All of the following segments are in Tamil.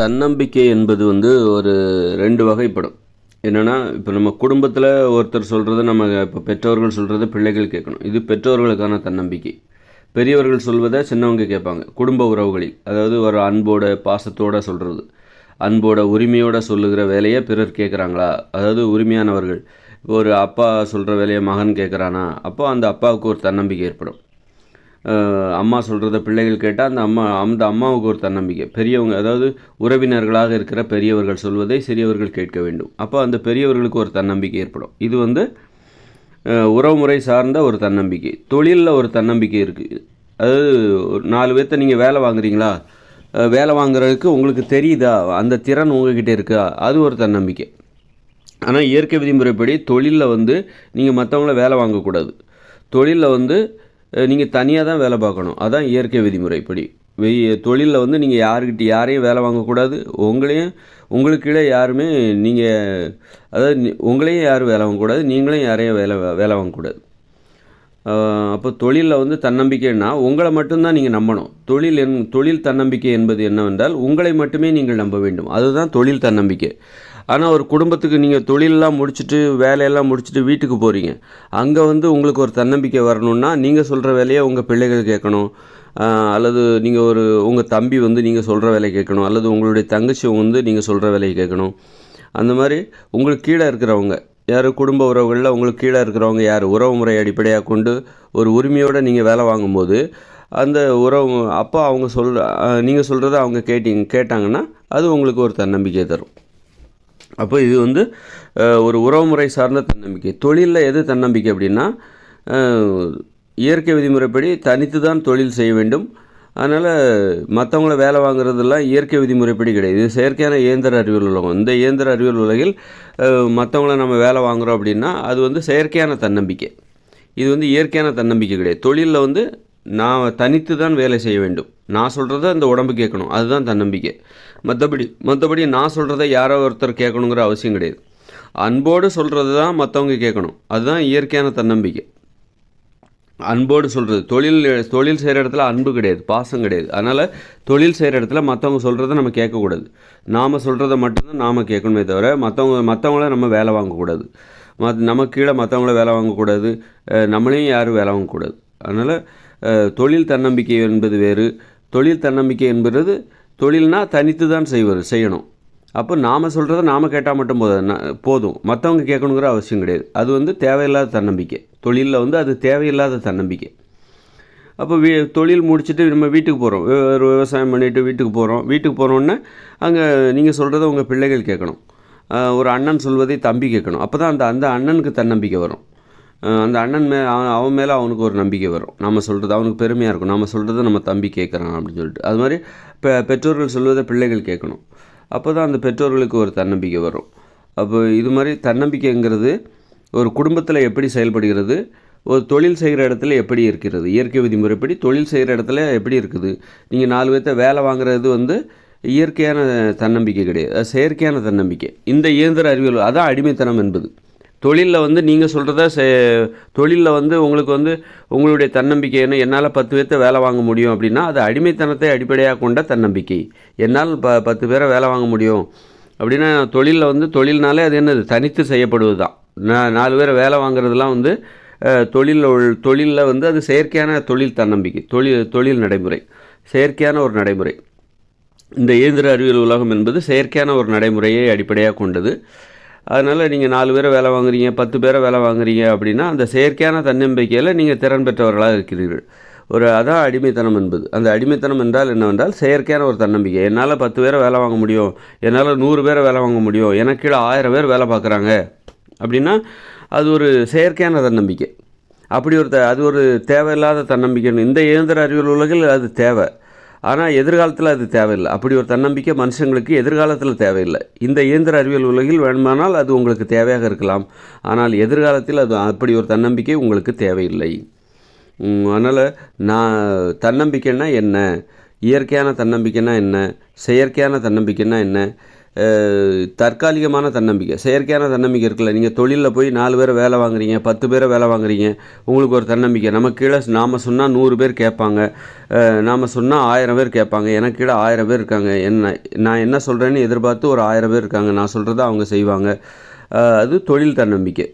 தன்னம்பிக்கை என்பது வந்து ஒரு ரெண்டு வகைப்படும். என்னென்னா இப்போ நம்ம குடும்பத்தில் ஒருத்தர் சொல்கிறத நம்ம இப்போ பெற்றோர்கள் சொல்கிறத பிள்ளைகள் கேட்கணும். இது பெற்றோர்களுக்கான தன்னம்பிக்கை. பெரியவர்கள் சொல்வதை சின்னவங்க கேட்பாங்க. குடும்ப உறவுகளில் அதாவது ஒரு அன்போட பாசத்தோடு சொல்கிறது அன்போட உரிமையோடு சொல்லுகிற வேலையை பிறர் கேட்குறாங்களா? அதாவது உரிமையானவர்கள் ஒரு அப்பா சொல்கிற வேலையை மகன் கேட்குறானா? அப்போ அந்த அப்பாவுக்கு ஒரு தன்னம்பிக்கை ஏற்படும். அம்மா சொல்கிறத பிள்ளைகள் கேட்டால் அந்த அம்மா அந்த அம்மாவுக்கு ஒரு தன்னம்பிக்கை. பெரியவங்க அதாவது உறவினர்களாக இருக்கிற பெரியவர்கள் சொல்வதை சிறியவர்கள் கேட்க வேண்டும். அப்போ அந்த பெரியவர்களுக்கு ஒரு தன்னம்பிக்கை ஏற்படும். இது வந்து உறவுமுறை சார்ந்த ஒரு தன்னம்பிக்கை. தொழிலில் ஒரு தன்னம்பிக்கை இருக்குது அதாவது ஒரு நாலு பேர்த்த நீங்கள் வேலை வாங்குறீங்களா? வேலை வாங்குறதுக்கு உங்களுக்கு தெரியுதா? அந்த திறன் உங்ககிட்ட இருக்கா? அது ஒரு தன்னம்பிக்கை. ஆனால் இயற்கை விதிமுறைப்படி தொழிலில் வந்து நீங்கள் மற்றவங்கள வேலை வாங்கக்கூடாது. தொழிலில் வந்து நீங்கள் தனியாக தான் வேலை பார்க்கணும். அதான் இயற்கை விதிமுறைப்படி. வெய் தொழிலில் வந்து நீங்கள் யாருக்கிட்ட யாரையும் வேலை வாங்கக்கூடாது. உங்களையும் உங்களுக்கு கீழே யாருமே நீங்கள் அதாவது உங்களையும் யாரும் வேலை வாங்கக்கூடாது. நீங்களும் யாரையும் வேலை வேலை வாங்கக்கூடாது. அப்போ தொழிலில் வந்து தன்னம்பிக்கைன்னா உங்களை மட்டும்தான் நீங்கள் நம்பணும். தொழில் என் தொழில் தன்னம்பிக்கை என்பது என்னவென்றால் உங்களை மட்டுமே நீங்கள் நம்ப வேண்டும். அதுதான் தொழில் தன்னம்பிக்கை. ஆனால் ஒரு குடும்பத்துக்கு நீங்கள் தொழிலெல்லாம் முடிச்சுட்டு வேலையெல்லாம் முடிச்சுட்டு வீட்டுக்கு போகிறீங்க அங்கே வந்து உங்களுக்கு ஒரு தன்னம்பிக்கை வரணும்னா நீங்கள் சொல்கிற வேலையை உங்கள் பிள்ளைகள் கேட்கணும். அல்லது நீங்கள் ஒரு உங்கள் தம்பி வந்து நீங்கள் சொல்கிற வேலையை கேட்கணும். அல்லது உங்களுடைய தங்கச்சி வந்து நீங்கள் சொல்கிற வேலையை கேட்கணும். அந்த மாதிரி உங்களுக்கு கீழே இருக்கிறவங்க யார் குடும்ப உறவுகளில் உங்களுக்கு கீழே இருக்கிறவங்க யார்? உறவு முறை அடிப்படையாக கொண்டு ஒரு உரிமையோடு நீங்கள் வேலை வாங்கும்போது அந்த உறவு அப்போ அவங்க சொல் நீங்கள் சொல்கிறத அவங்க கேட்டிங்க கேட்டாங்கன்னா அது உங்களுக்கு ஒரு தன்னம்பிக்கை தரும். அப்போ இது வந்து ஒரு உறவுமுறை சார்ந்த தன்னம்பிக்கை. தொழிலில் எது தன்னம்பிக்கை அப்படின்னா இயற்கை விதிமுறைப்படி தனித்து தான் தொழில் செய்ய வேண்டும். அதனால் மற்றவங்கள வேலை வாங்குறதெல்லாம் இயற்கை விதிமுறைப்படி கிடையாது. இது செயற்கையான இயந்திர அறிவியல் உலகம். இந்த இயந்திர அறிவியல் உலகில் மற்றவங்கள நம்ம வேலை வாங்குறோம் அப்படின்னா அது வந்து செயற்கையான தன்னம்பிக்கை. இது வந்து இயற்கையான தன்னம்பிக்கை கிடையாது. தொழிலில் வந்து நான் தனித்து தான் வேலை செய்ய வேண்டும். நான் சொல்கிறத அந்த உடம்பு கேட்கணும். அதுதான் தன்னம்பிக்கை. மற்றபடி மற்றபடி நான் சொல்கிறத யாரோ ஒருத்தர் கேட்கணுங்கிற அவசியம் கிடையாது. அன்போடு சொல்கிறது தான் மற்றவங்க கேட்கணும். அதுதான் இயற்கையான தன்னம்பிக்கை. அன்போடு சொல்கிறது தொழில் தொழில் செய்கிற இடத்துல அன்பு கிடையாது பாசம் கிடையாது. அதனால் தொழில் செய்கிற இடத்துல மற்றவங்க சொல்கிறத நம்ம கேட்கக்கூடாது. நாம் சொல்கிறத மட்டும்தான் நாம் கேட்கணுமே தவிர மற்றவங்க மற்றவங்கள நம்ம வேலை வாங்கக்கூடாது. மத் நமக்கு கீழே மற்றவங்கள வேலை வாங்கக்கூடாது. நம்மளையும் யாரும் வேலை வாங்கக்கூடாது. அதனால் தொழில் தன்னம்பிக்கை என்பது வேறு. தொழில் தன்னம்பிக்கை என்பது தொழில்னால் தனித்து தான் செய்வது செய்யணும். அப்போ நாம் சொல்கிறத நாம் கேட்டால் மட்டும் போதும் போதும். மற்றவங்க கேட்கணுங்கிற அவசியம் கிடையாது. அது வந்து தேவையில்லாத தன்னம்பிக்கை. தொழிலில் வந்து அது தேவையில்லாத தன்னம்பிக்கை. அப்போ வீ தொழில் முடிச்சுட்டு நம்ம வீட்டுக்கு போகிறோம் ஒரு விவசாயம் பண்ணிவிட்டு வீட்டுக்கு போகிறோம் வீட்டுக்கு போகிறோன்னே அங்கே நீங்கள் சொல்கிறத உங்கள் பிள்ளைகள் கேட்கணும். ஒரு அண்ணன் சொல்வதை தம்பி கேட்கணும். அப்போ தான் அந்த அந்த அண்ணனுக்கு தன்னம்பிக்கை வரும். அந்த அண்ணன் மே அவன் அவன் மேலே அவனுக்கு ஒரு நம்பிக்கை வரும். நம்ம சொல்கிறது அவனுக்கு பெருமையாக இருக்கும். நம்ம சொல்கிறத நம்ம தம்பி கேட்குறான் அப்படின்னு சொல்லிட்டு. அது மாதிரி பெ பெற்றோர்கள் சொல்வதை பிள்ளைகள் கேட்கணும். அப்போ தான் அந்த பெற்றோர்களுக்கு ஒரு தன்னம்பிக்கை வரும். அப்போ இது மாதிரி தன்னம்பிக்கைங்கிறது ஒரு குடும்பத்தில் எப்படி செயல்படுகிறது ஒரு தொழில் செய்கிற இடத்துல எப்படி இருக்கிறது இயற்கை விதிமுறைப்படி தொழில் செய்கிற இடத்துல எப்படி இருக்குது. நீங்கள் நாலு பேர்த்த வேலை வாங்குறது வந்து இயற்கையான தன்னம்பிக்கை கிடையாது அது செயற்கையான தன்னம்பிக்கை. இந்த இயந்திர அறிவியல் அதான் அடிமைத்தனம் என்பது. தொழிலில் வந்து நீங்கள் சொல்கிறத செ தொழிலில் வந்து உங்களுக்கு வந்து உங்களுடைய தன்னம்பிக்கை என்ன என்னால் பத்து பேர்த்த வேலை வாங்க முடியும் அப்படின்னா அது அடிமைத்தனத்தை அடிப்படையாக கொண்ட தன்னம்பிக்கை. என்னால் ப பத்து பேரை வேலை வாங்க முடியும் அப்படின்னா தொழிலில் வந்து தொழில்னாலே அது என்னது? தனித்து செய்யப்படுவது தான் நான் நாலு பேரை வேலை வாங்குறதுலாம் வந்து தொழிலில் உள் தொழிலில் வந்து அது செயற்கையான தொழில் தன்னம்பிக்கை. தொழில் தொழில் நடைமுறை. செயற்கையான ஒரு நடைமுறை. இந்த இயந்திர அறிவியல் உலகம் என்பது செயற்கையான ஒரு நடைமுறையை அடிப்படையாக கொண்டது. அதனால் நீங்கள் நாலு பேரை வேலை வாங்குறீங்க பத்து பேரை வேலை வாங்குறீங்க அப்படின்னா அந்த செயற்கையான தன்னம்பிக்கையில் நீங்கள் திறன் பெற்றவர்களாக இருக்கிறீர்கள். ஒரு அதான் அடிமைத்தனம் என்பது. அந்த அடிமைத்தனம் என்றால் என்னவென்றால் செயற்கையான ஒரு தன்னம்பிக்கை. என்னால் பத்து பேரை வேலை வாங்க முடியும் என்னால் நூறு பேரை வேலை வாங்க முடியும் எனக்கு கீழே ஆயிரம் பேர் வேலை பார்க்குறாங்க அப்படின்னா அது ஒரு செயற்கையான தன்னம்பிக்கை. அப்படி ஒரு த- அது ஒரு தேவையில்லாத தன்னம்பிக்கைன்னு. இந்த இயந்திர அறிவியல் உலகில் அது தேவை. ஆனால் எதிர்காலத்தில் அது தேவையில்லை. அப்படி ஒரு தன்னம்பிக்கை மனுஷங்களுக்கு எதிர்காலத்தில் தேவையில்லை. இந்த இயந்திர அறிவியல் உலகில் வேணுமானால் அது உங்களுக்கு தேவையாக இருக்கலாம். ஆனால் எதிர்காலத்தில் அது அப்படி ஒரு தன்னம்பிக்கை உங்களுக்கு தேவையில்லை. அதனால் நான் தன்னம்பிக்கைன்னா என்ன? இயற்கையான தன்னம்பிக்கைன்னா என்ன? செயற்கையான தன்னம்பிக்கைன்னா என்ன? தற்காலிகமான தன்னம்பிக்கை செயற்கையான தன்னம்பிக்கை இருக்குல்ல. நீங்கள் தொழிலில் போய் நாலு பேரை வேலை வாங்குறீங்க பத்து பேரை வேலை வாங்குறீங்க உங்களுக்கு ஒரு தன்னம்பிக்கை. நம்ம கீழே நாம் சொன்னால் நூறு பேர் கேட்பாங்க. நாம் சொன்னால் ஆயிரம் பேர் கேட்பாங்க. எனக்கு கீழே ஆயிரம் பேர் இருக்காங்க. என்ன நான் என்ன சொல்கிறேன்னு எதிர்பார்த்து ஒரு ஆயிரம் பேர் இருக்காங்க. நான் சொல்கிறத அவங்க செய்வாங்க. அது தொழில் தன்னம்பிக்கை.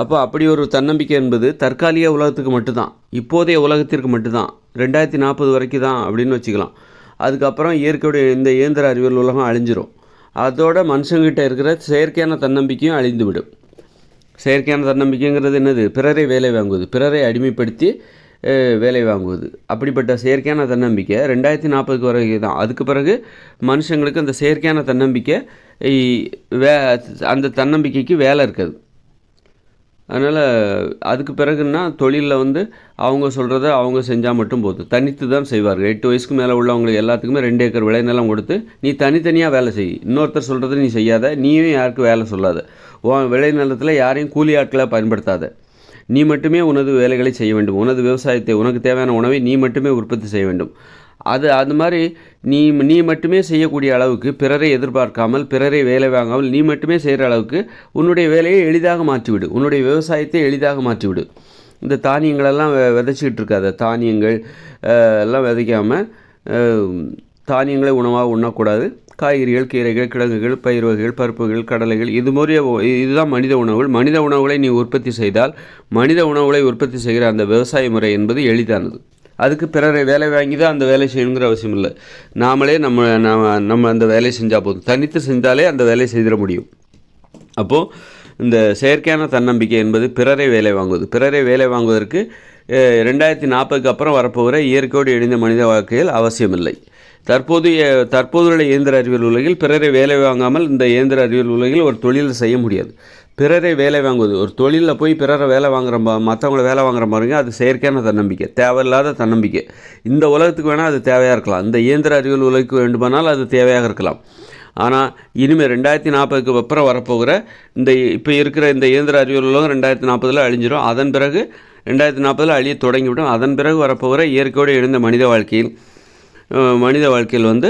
அப்போ அப்படி ஒரு தன்னம்பிக்கை என்பது தற்காலிக உலகத்துக்கு மட்டும்தான். இப்போதைய உலகத்திற்கு மட்டும்தான். ரெண்டாயிரத்தி நாற்பது வரைக்கும் தான் அப்படின்னு வச்சுக்கலாம். அதுக்கப்புறம் இயற்கையுடைய இந்த இயந்திர அறிவியல் உலகம் அழிஞ்சிரும். அதோட மனுஷங்கிட்ட இருக்கிற செயற்கையான தன்னம்பிக்கையும் அழிந்து விடும் செயற்கையான தன்னம்பிக்கைங்கிறது என்னது? பிறரை வேலை வாங்குவது. பிறரை அடிமைப்படுத்தி வேலை வாங்குவது. அப்படிப்பட்ட செயற்கையான தன்னம்பிக்கை ரெண்டாயிரத்தி நாற்பதுக்கு வரைக்கும் தான் அதுக்கு பிறகு மனுஷங்களுக்கு அந்த செயற்கையான தன்னம்பிக்கை வே அந்த தன்னம்பிக்கைக்கு வேலை இருக்காது. அதனால் அதுக்கு பிறகுன்னா தொழிலில் வந்து அவங்க சொல்கிறத அவங்க செஞ்சால் மட்டும் போதும். தனித்து தான் செய்வார்கள். எட்டு வயசுக்கு மேலே உள்ளவங்களுக்கு எல்லாத்துக்குமே ரெண்டு ஏக்கர் விளைநிலம் கொடுத்து நீ தனித்தனியாக வேலை செய். இன்னொருத்தர் சொல்கிறத நீ செய்யாத நீயும் யாருக்கும் வேலை சொல்லாத. உன் விளைநிலத்தில் யாரையும் கூலி ஆட்களை பயன்படுத்தாத. நீ மட்டுமே உனது வேலைகளை செய்ய வேண்டும். உனது விவசாயத்தை உனக்கு தேவையான உணவை நீ மட்டுமே உற்பத்தி செய்ய வேண்டும். அது அது மாதிரி நீ நீ மட்டுமே செய்யக்கூடிய அளவுக்கு பிறரை எதிர்பார்க்காமல் பிறரை வேலை வாங்காமல் நீ மட்டுமே செய்கிற அளவுக்கு உன்னுடைய வேலையை எளிதாக மாற்றிவிடு. உன்னுடைய விவசாயத்தை எளிதாக மாற்றிவிடு. இந்த தானியங்களெல்லாம் விதைச்சிக்கிட்டு இருக்காத. தானியங்கள் எல்லாம் விதைக்காமல் தானியங்களை உணவாக உண்ணக்கூடாது. காய்கறிகள் கீரைகள் கிழங்குகள் பயிர் வகைகள் பருப்புகள் கடலைகள் இது மாதிரி இதுதான் மனித உணவுகள். மனித உணவுகளை நீ உற்பத்தி செய்தால் மனித உணவுகளை உற்பத்தி செய்கிற அந்த விவசாய முறை என்பது எளிதானது. அதுக்கு பிறரை வேலை வாங்கி தான் அந்த வேலை செய்யணுங்கிற அவசியம் இல்லை. நாமளே நம்ம நம்ம நம்ம அந்த வேலையை செஞ்சால் போதும். தனித்து செஞ்சாலே அந்த வேலையை செய்திட முடியும். அப்போது இந்த செயற்கையான தன்னம்பிக்கை என்பது பிறரை வேலை வாங்குவது. பிறரை வேலை வாங்குவதற்கு ரெண்டாயிரத்தி நாற்பதுக்கு அப்புறம் வரப்போகிற இயற்கையோடு இணைந்த மனித வாழ்க்கையில் அவசியமில்லை தற்போதைய தற்போதுள்ள இயந்திர அறிவியல் உலகில் பிறரை வேலை வாங்காமல் இந்த இயந்திர அறிவியல் உலகில் ஒரு தொழில் செய்ய முடியாது. பிறரை வேலை வாங்குவது. ஒரு தொழிலில் போய் பிறரை வேலை வாங்குற மற்றவங்கள வேலை வாங்குற மாதிரிங்க அது செயற்கையான தன்னம்பிக்கை. தேவையில்லாத தன்னம்பிக்கை. இந்த உலகத்துக்கு வேணால் அது தேவையாக இருக்கலாம். இந்த இயந்திர அறிவியல் உலகுக்கு வேண்டுமானால் அது தேவையாக இருக்கலாம். ஆனால் இனிமேல் ரெண்டாயிரத்தி நாற்பதுக்கு அப்புறம் வரப்போகிற இந்த இப்போ இருக்கிற இந்த இயந்திர அறிவியல் உலகம் ரெண்டாயிரத்தி நாற்பதில் அழிஞ்சிடும் அதன் பிறகு ரெண்டாயிரத்தி நாற்பதில் அழிய தொடங்கிவிடும். அதன் பிறகு வரப்போகிற இயற்கையோடு எழுந்த மனித வாழ்க்கையில் மனித வாழ்க்கையில் வந்து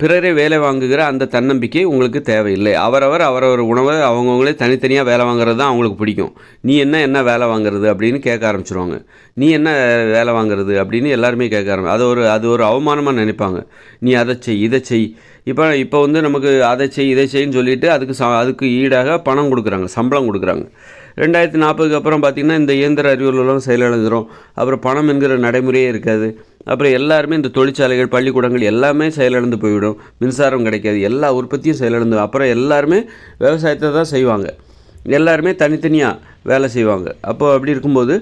பிறரை வேலை வாங்குகிற அந்த தன்னம்பிக்கை உங்களுக்கு தேவையில்லை. அவரவர் அவரவர் உணவை அவங்கவுங்களே தனித்தனியாக வேலை வாங்குறது தான் அவங்களுக்கு பிடிக்கும். நீ என்ன என்ன வேலை வாங்குறது அப்படின்னு கேட்க ஆரம்பிச்சிருவாங்க. நீ என்ன வேலை வாங்குறது அப்படின்னு எல்லாருமே கேட்க ஆரம்பி அது ஒரு அது ஒரு அவமானமாக நினைப்பாங்க. நீ அதை செய் இதை செய். இப்போ இப்போ வந்து நமக்கு அதை செய் இதை செய்ன்னு சொல்லிட்டு அதுக்கு ச அதுக்கு ஈடாக பணம் கொடுக்குறாங்க சம்பளம் கொடுக்குறாங்க. ரெண்டாயிரத்தி நாற்பதுக்கு அப்புறம் பார்த்திங்கன்னா இந்த இயந்திர அறிவியல் செயலிழந்துடும் அப்புறம் பணம் என்கிற நடைமுறையே இருக்காது. அப்புறம் எல்லாருமே இந்த தொழிற்சாலைகள் பள்ளிக்கூடங்கள் எல்லாமே செயலிழந்து போய்விடும். மின்சாரம் கிடைக்காது. எல்லா உற்பத்தியும் செயலிழந்து அப்புறம் எல்லாருமே விவசாயத்தை தான் செய்வாங்க. எல்லாருமே தனித்தனியாக வேலை செய்வாங்க. அப்போ அப்படி இருக்கும்போது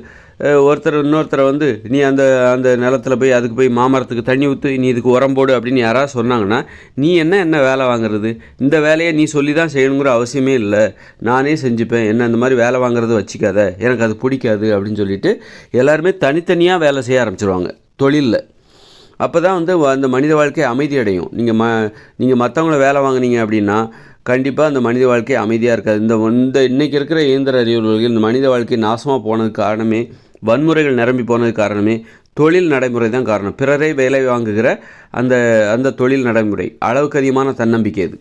ஒருத்தர் இன்னொருத்தரை வந்து நீ அந்த அந்த நிலத்துல போய் அதுக்கு போய் மாமரத்துக்கு தண்ணி ஊற்று நீ இதுக்கு உரம் போடு அப்படின்னு யாராவது சொன்னாங்கன்னா நீ என்ன என்ன வேலை வாங்குறது? இந்த வேலையை நீ சொல்லி தான் செய்யணுங்கிற அவசியமே இல்லை. நானே செஞ்சுப்பேன். என்ன இந்த மாதிரி வேலை வாங்குறது வச்சுக்காத. எனக்கு அது பிடிக்காது அப்படின்னு சொல்லிட்டு எல்லாருமே தனித்தனியாக வேலை செய்ய ஆரம்பிச்சிருவாங்க. தொழிலில். அப்போ தான் வந்து அந்த மனித வாழ்க்கை அமைதி அடையும் நீங்கள் ம நீங்கள் மற்றவங்கள வேலை வாங்குனீங்க அப்படின்னா கண்டிப்பாக அந்த மனித வாழ்க்கை அமைதியாக இருக்காது. இந்த இந்த இன்றைக்கி இருக்கிற இயந்திர அறிவுகள் இந்த மனித வாழ்க்கை நாசமாக போனதுக்கு காரணமே வன்முறைகள் நிரம்பி போனதுக்கு காரணமே தொழில் நடைமுறை தான் காரணம். பிறரை வேலை வாங்குகிற அந்த அந்த தொழில் நடைமுறை அளவுக்கு அதிகமான தன்னம்பிக்கை அது.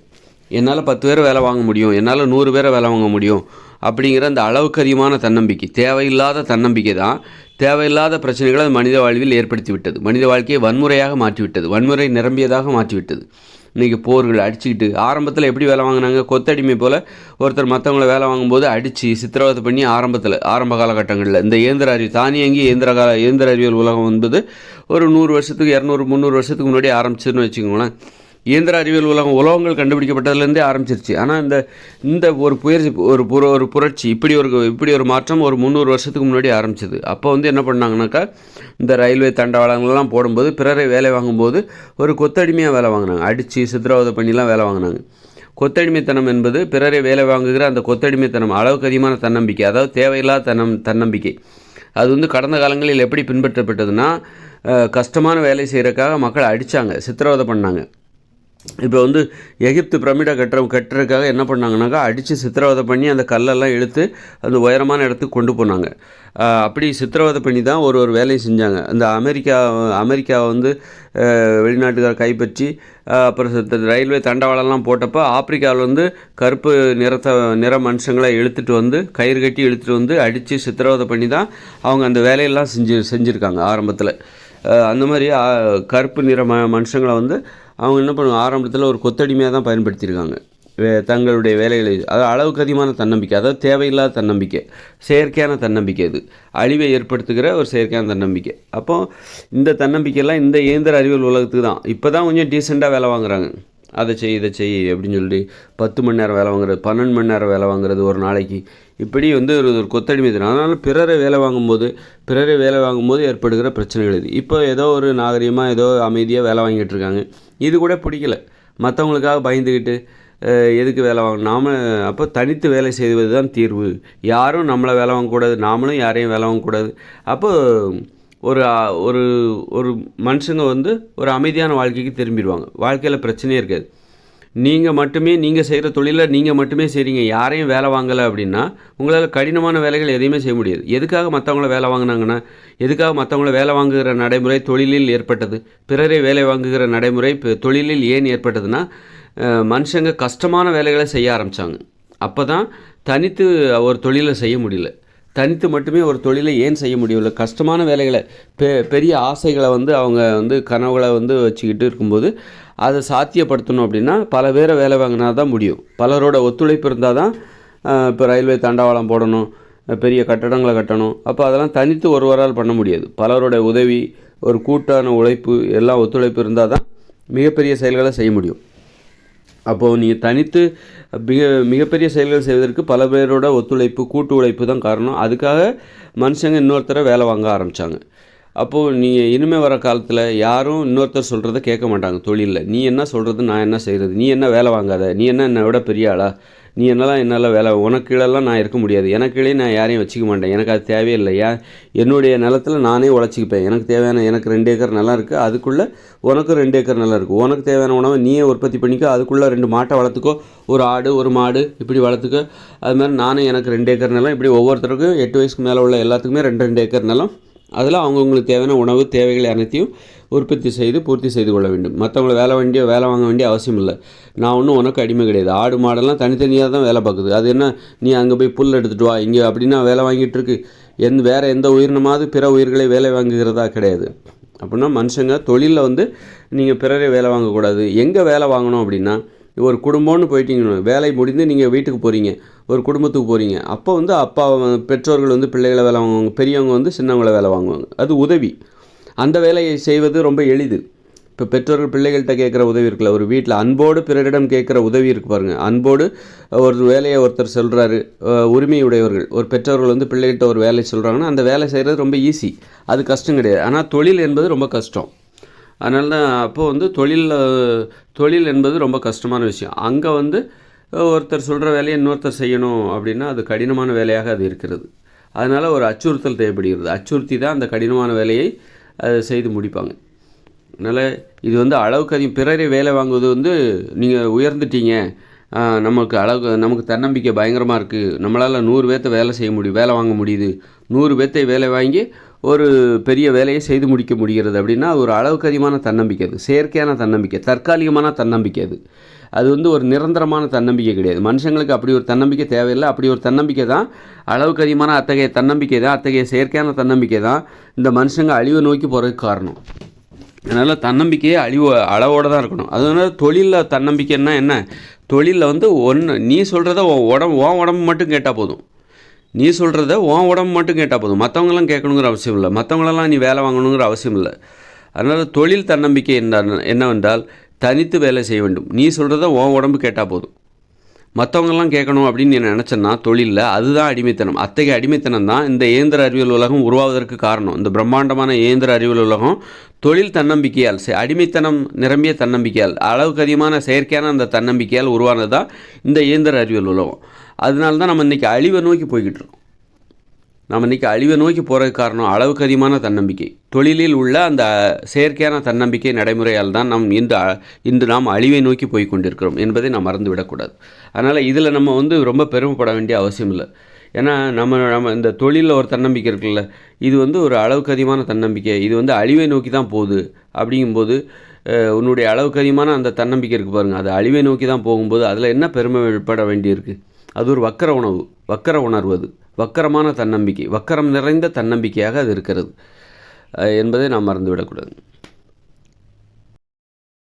என்னால் பத்து பேரை வேலை வாங்க முடியும் என்னால் நூறு பேரை வேலை வாங்க முடியும் அப்படிங்கிற அந்த அளவுக்கு அதிகமான தன்னம்பிக்கை தேவையில்லாத தன்னம்பிக்கை தான் தேவையில்லாத பிரச்சனைகளை அது மனித வாழ்வில் ஏற்படுத்தி விட்டது மனித வாழ்க்கையை வன்முறையாக மாற்றிவிட்டது. வன்முறை நிரம்பியதாக மாற்றிவிட்டது. இன்றைக்கி போர்கள் அடிச்சுக்கிட்டு ஆரம்பத்தில் எப்படி வேலை வாங்கினாங்க? கொத்தடிமை போல் ஒருத்தர் மற்றவங்கள வேலை வாங்கும்போது அடித்து சித்திரவதை பண்ணி ஆரம்பத்தில் ஆரம்ப காலகட்டங்களில். இந்த இயந்திர அறிவு தானியங்கி இயந்திர கால இயந்திர அறிவியல் உலகம் என்பது ஒரு நூறு வருஷத்துக்கு இரநூறு முந்நூறு வருஷத்துக்கு முன்னாடி ஆரம்பிச்சதுன்னு வச்சுக்கோங்களேன். இயந்திர அறிவியல் உலகம் உலகங்கள் கண்டுபிடிக்கப்பட்டதுலேருந்தே ஆரம்பிச்சிருச்சு. ஆனால் இந்த இந்த ஒரு புயற்சி ஒரு புற ஒரு புரட்சி இப்படி ஒரு இப்படி ஒரு மாற்றம் ஒரு முந்நூறு வருஷத்துக்கு முன்னாடி ஆரம்பிச்சது. அப்போ வந்து என்ன பண்ணாங்கனாக்கா இந்த ரயில்வே தண்டவாளங்கள்லாம் போடும்போது பிறரை வேலை வாங்கும்போது ஒரு கொத்தடிமையாக வேலை வாங்கினாங்க. அடித்து சித்திரவதை பண்ணிலாம் வேலை வாங்கினாங்க. கொத்தடிமைத்தனம் என்பது பிறரை வேலை வாங்குகிற அந்த கொத்தடிமைத்தனம் அளவுக்கு அதிகமான தன்னம்பிக்கை அதாவது தேவையில்லாத தன்னம் தன்னம்பிக்கை. அது வந்து கடந்த காலங்களில் எப்படி பின்பற்றப்பட்டதுன்னா கஷ்டமான வேலை செய்கிறக்காக மக்கள் அடித்தாங்க சித்திரவதை பண்ணாங்க. இப்போ வந்து எகிப்து பிரமிடை கட்டுற கட்டுறதுக்காக என்ன பண்ணாங்கனாக்கா அடித்து சித்திரவதை பண்ணி அந்த கல்லெல்லாம் இழுத்து அந்த உயரமான இடத்துக்கு கொண்டு போனாங்க. அப்படி சித்திரவதை பண்ணி தான் ஒரு ஒரு வேலையை செஞ்சாங்க. அந்த அமெரிக்கா அமெரிக்கா வந்து வெளிநாட்டுக்கார கைப்பற்றி அப்புறம் ரயில்வே தண்டவாளம்லாம் போட்டப்போ ஆப்பிரிக்காவில் வந்து கருப்பு நிறத்தை நிற மனுஷங்களை இழுத்துட்டு வந்து கயிறு கட்டி இழுத்துட்டு வந்து அடித்து சித்திரவதை பண்ணி தான் அவங்க அந்த வேலையெல்லாம் செஞ்சு செஞ்சுருக்காங்க ஆரம்பத்தில். அந்த மாதிரி கருப்பு நிற ம மனுஷங்களை வந்து அவங்க என்ன பண்ணுவாங்க ஆரம்பத்தில் ஒரு கொத்தடிமையாக தான் பயன்படுத்தியிருக்காங்க. வே- தங்களுடைய வேலைகளை அதாவது அளவுக்கு அதிகமான தன்னம்பிக்கை அதாவது தேவையில்லாத தன்னம்பிக்கை செயற்கையான தன்னம்பிக்கை இது அழிவை ஏற்படுத்துகிற ஒரு செயற்கையான தன்னம்பிக்கை. அப்போது இந்த தன்னம்பிக்கையெல்லாம் இந்த இயந்திர அறிவியல் உலகத்துக்கு தான். இப்போ தான் கொஞ்சம் டீசெண்டாக வேலை வாங்குறாங்க. அதை செய் இதை செய் அப்படின்னு சொல்லி பத்து மணி நேரம் வேலை வாங்குறது பன்னெண்டு மணி நேரம் வேலை வாங்குறது ஒரு நாளைக்கு. இப்படி வந்து ஒரு ஒரு கொத்தடிமை தினம் அதனால் பிறரை வேலை வாங்கும்போது பிறரை வேலை வாங்கும்போது ஏற்படுகிற பிரச்சனைகள் இது. இப்போ ஏதோ ஒரு நாகரிகமாக ஏதோ அமைதியாக வேலை வாங்கிட்டு இருக்காங்க. இது கூட பிடிக்கல. மற்றவங்களுக்காக பயந்துக்கிட்டு எதுக்கு வேலை வாங்கணும் நாம அப்போ தனித்து வேலை செய்வது தான் தீர்வு. யாரும் நம்மளை வேலை வாங்கக்கூடாது நாமளும் யாரையும் வேலை வாங்கக்கூடாது. அப்போது ஒரு ஒரு ஒரு மனுஷங்க வந்து ஒரு அமைதியான வாழ்க்கைக்கு திரும்பிடுவாங்க. வாழ்க்கையில் பிரச்சனையே இருக்காது. நீங்கள் மட்டுமே நீங்கள் செய்கிற தொழிலை நீங்கள் மட்டுமே செய்கிறீங்க யாரையும் வேலை வாங்கலை அப்படின்னா உங்களால் கடினமான வேலைகள் எதையுமே செய்ய முடியாது. எதுக்காக மற்றவங்கள வேலை வாங்கினாங்கன்னா எதுக்காக மற்றவங்கள வேலை வாங்குகிற நடைமுறை தொழிலில் ஏற்பட்டது? பிறரை வேலை வாங்குகிற நடைமுறை இப்போ தொழிலில் ஏன் ஏற்பட்டதுன்னா மனுஷங்க கஷ்டமான வேலைகளை செய்ய ஆரம்பித்தாங்க அப்போ தான் தனித்து ஒரு தொழிலை செய்ய முடியல. தனித்து மட்டுமே ஒரு தொழிலை ஏன் செய்ய முடியவில்லை? கஷ்டமான வேலைகளை பெ பெரிய ஆசைகளை வந்து அவங்க வந்து கனவுகளை வந்து வச்சுக்கிட்டு இருக்கும்போது அதை சாத்தியப்படுத்தணும் அப்படின்னா பல பேரை வேலை வாங்கினா தான் முடியும். பலரோட ஒத்துழைப்பு இருந்தால் தான் இப்போ ரயில்வே தண்டவாளம் போடணும் பெரிய கட்டடங்களை கட்டணும். அப்போ அதெல்லாம் தனித்து ஒருவரால் பண்ண முடியாது. பலரோட உதவி ஒரு கூட்டான உழைப்பு எல்லாம் ஒத்துழைப்பு இருந்தால் தான் மிகப்பெரிய செயல்களை செய்ய முடியும். அப்போது நீங்கள் தனித்து மிக மிகப்பெரிய செயல்கள் செய்வதற்கு பல பேரோட ஒத்துழைப்பு கூட்டு உழைப்பு தான் காரணம். அதுக்காக மனுஷங்க இன்னொருத்தரை வேலை வாங்க ஆரம்பித்தாங்க அப்போது நீங்கள் இனிமேல் வர காலத்தில் யாரும் இன்னொருத்தர் சொல்கிறத கேட்க மாட்டாங்க தொழிலில். நீ என்ன சொல்கிறது நான் என்ன செய்கிறது நீ என்ன வேலை வாங்காத? நீ என்ன என்னை விட பெரிய ஆளா? நீ என்னெல்லாம் என்னால் வேலை உனக்கு கீழெல்லாம் நான் இருக்க முடியாது. எனக்கு கீழே நான் யாரையும் வச்சுக்க மாட்டேன். எனக்கு அது தேவையில்லை. ஏன் என்னுடைய நிலத்தில் நானே உழைச்சிக்குப்பேன். எனக்கு தேவையான எனக்கு ரெண்டு ஏக்கர் நிலம் இருக்குது அதுக்குள்ளே உனக்கும் ரெண்டு ஏக்கர் நிலம் இருக்குது உனக்கு தேவையான உணவை நீயே உற்பத்தி பண்ணிக்கோ அதுக்குள்ளே ரெண்டு மாட்டை வளர்த்துக்கோ. ஒரு ஆடு ஒரு மாடு இப்படி வளர்த்துக்கோ. அது மாதிரி நானும் எனக்கு ரெண்டு ஏக்கர் நிலம் இப்படி ஒவ்வொருத்தருக்கும் எட்டு வயசுக்கு மேலே உள்ள எல்லாத்துக்குமே ரெண்டு ரெண்டு ஏக்கர் நிலம் அதில் அவங்கவுங்களுக்கு தேவையான உணவு தேவைகள் அனைத்தையும் உற்பத்தி செய்து பூர்த்தி செய்து கொள்ள வேண்டும். மற்றவங்கள வேலை வேண்டிய வேலை வாங்க வேண்டிய அவசியம் இல்லை. நான் ஒன்றும் உனக்கு அடிமை கிடையாது. ஆடு மாடெல்லாம் தனித்தனியாக தான் வேலை பார்க்குது. அது என்ன? நீ அங்கே போய் புல் எடுத்துகிட்டு வா. இங்கே அப்படின்னா வேலை வாங்கிட்டு இருக்கு எந்த வேறு எந்த உயிரினமாவது பிற உயிர்களை வேலை வாங்குகிறதா கிடையாது. அப்படின்னா மனுஷங்க தொழிலில் வந்து நீங்கள் பிறரை வேலை வாங்கக்கூடாது. எங்கே வேலை வாங்கணும் அப்படின்னா ஒரு குடும்பம்னு போயிட்டீங்கன்னு வேலை முடிந்து நீங்கள் வீட்டுக்கு போகிறீங்க ஒரு குடும்பத்துக்கு போகிறீங்க அப்போ வந்து அப்பா பெற்றோர்கள் வந்து பிள்ளைகளை வேலை வாங்குவாங்க. பெரியவங்க வந்து சின்னவங்களை வேலை வாங்குவாங்க. அது உதவி. அந்த வேலையை செய்வது ரொம்ப எளிது. இப்போ பெற்றோர்கள் பிள்ளைகள்கிட்ட கேட்குற உதவி இருக்குல்ல ஒரு வீட்டில் அன்போடு பிறரிடம் கேட்குற உதவி இருக்கு பாருங்கள் அன்போடு ஒரு வேலையை ஒருத்தர் சொல்கிறாரு உரிமையுடையவர்கள். ஒரு பெற்றோர்கள் வந்து பிள்ளைகிட்ட ஒரு வேலை சொல்கிறாங்கன்னா அந்த வேலை செய்கிறது ரொம்ப ஈஸி அது கஷ்டம் கிடையாது. ஆனால் தொழில் என்பது ரொம்ப கஷ்டம். அதனால தான் அப்போது வந்து தொழில் தொழில் என்பது ரொம்ப கஷ்டமான விஷயம். அங்கே வந்து ஒருத்தர் சொல்கிற வேலையை இன்னொருத்தர் செய்யணும் அப்படின்னா அது கடினமான வேலையாக அது இருக்கிறது. அதனால் ஒரு அச்சுறுத்தல் தேவைப்படுகிறது. அச்சுறுத்தி தான் அந்த கடினமான வேலையை அதை செய்து முடிப்பாங்க. அதனால் இது வந்து அளவுக்கு அதிகம். பிறரை வேலை வாங்குவது வந்து நீங்கள் உயர்ந்துட்டீங்க. நமக்கு அளவுக்கு நமக்கு தன்னம்பிக்கை பயங்கரமாக இருக்குது நம்மளால் நூறு பேர்த்த வேலை செய்ய முடியும் வேலை வாங்க முடியுது. நூறு பேர்த்தை வேலை வாங்கி ஒரு பெரிய வேலையை செய்து முடிக்க முடிகிறது அப்படின்னா அது ஒரு அளவுக்கு அதிகமான தன்னம்பிக்கை அது. செயற்கையான தன்னம்பிக்கை தற்காலிகமான தன்னம்பிக்கை அது. அது வந்து ஒரு நிரந்தரமான தன்னம்பிக்கை கிடையாது. மனுஷங்களுக்கு அப்படி ஒரு தன்னம்பிக்கை தேவையில்லை. அப்படி ஒரு தன்னம்பிக்கை தான் அளவுக்கு அதிகமான அத்தகைய தன்னம்பிக்கை தான் அத்தகைய செயற்கையான தன்னம்பிக்கை தான் இந்த மனுஷங்க அழிவை நோக்கி போகிறதுக்கு காரணம். அதனால் தன்னம்பிக்கையே அழிவு அளவோடு தான் இருக்கணும். அதனால் தொழிலில் தன்னம்பிக்கைன்னா என்ன? தொழிலில் வந்து ஒன்று நீ சொல்கிறத உன் உடம்பு உன் உடம்பு மட்டும் கேட்டால் போதும். நீ சொல்கிறத உன் உடம்பு மட்டும் கேட்டால் போதும். மற்றவங்களாம் கேட்கணுங்கிற அவசியம் இல்லை. மற்றவங்களெல்லாம் நீ வேலை வாங்கணுங்கிற அவசியம் இல்லை. அதனால் தொழில் தன்னம்பிக்கை என்ன என்னவென்றால் தனித்து வேலை செய்ய வேண்டும். நீ சொல்கிறத உன் உடம்பு கேட்டால் போதும். மற்றவங்கெல்லாம் கேட்கணும் அப்படின்னு நீ நினச்சேன்னா தொழிலில் அதுதான் அடிமைத்தனம். அத்தகைய அடிமைத்தனம் தான் இந்த இயந்திர அறிவியல் உலகம் உருவாவதற்கு காரணம். இந்த பிரம்மாண்டமான இயந்திர அறிவியல் உலகம் தொழில் தன்னம்பிக்கையால் செ- அடிமைத்தனம் நிரம்பிய தன்னம்பிக்கையால் அளவுக்கு அதிகமான செயற்கையான அந்த தன்னம்பிக்கையால் உருவானது தான் இந்த இயந்திர அறிவியல் உலகம். அதனால தான் நம்ம இன்றைக்கி அழிவை நோக்கி போய்கிட்டு இருக்கோம் நம்ம இன்றைக்கி அழிவை நோக்கி போகிறதுக்கு காரணம் அளவுக்கு அதிகமான தன்னம்பிக்கை. தொழிலில் உள்ள அந்த செயற்கையான தன்னம்பிக்கை நடைமுறையால் தான் நாம் இன்று அ- இன்று நாம் அழிவை நோக்கி போய் கொண்டிருக்கிறோம் என்பதை நாம் மறந்து விடக்கூடாது அதனால் இதில் நம்ம வந்து ரொம்ப பெருமைப்பட வேண்டிய அவசியம் இல்லை. ஏன்னா நம்ம நம்ம இந்த தொழிலில் ஒரு தன்னம்பிக்கை இருக்குல்ல இது வந்து ஒரு அளவுக்கு அதிகமான தன்னம்பிக்கை. இது வந்து அழிவை நோக்கி தான் போகுது அப்படிங்கும்போது உன்னுடைய அளவுக்கு அதிகமான அந்த தன்னம்பிக்கை இருக்குது பாருங்கள் அது அழிவை நோக்கி தான் போகும்போது அதில் என்ன பெருமைப்பட வேண்டியிருக்கு? அது ஒரு வக்கர உணவு வக்கர உணர்வு அது. வக்கரமான தன்னம்பிக்கை வக்கரம் நிறைந்த தன்னம்பிக்கையாக அது இருக்கிறது. என்பதை நாம் மறந்துவிடக்கூடாது.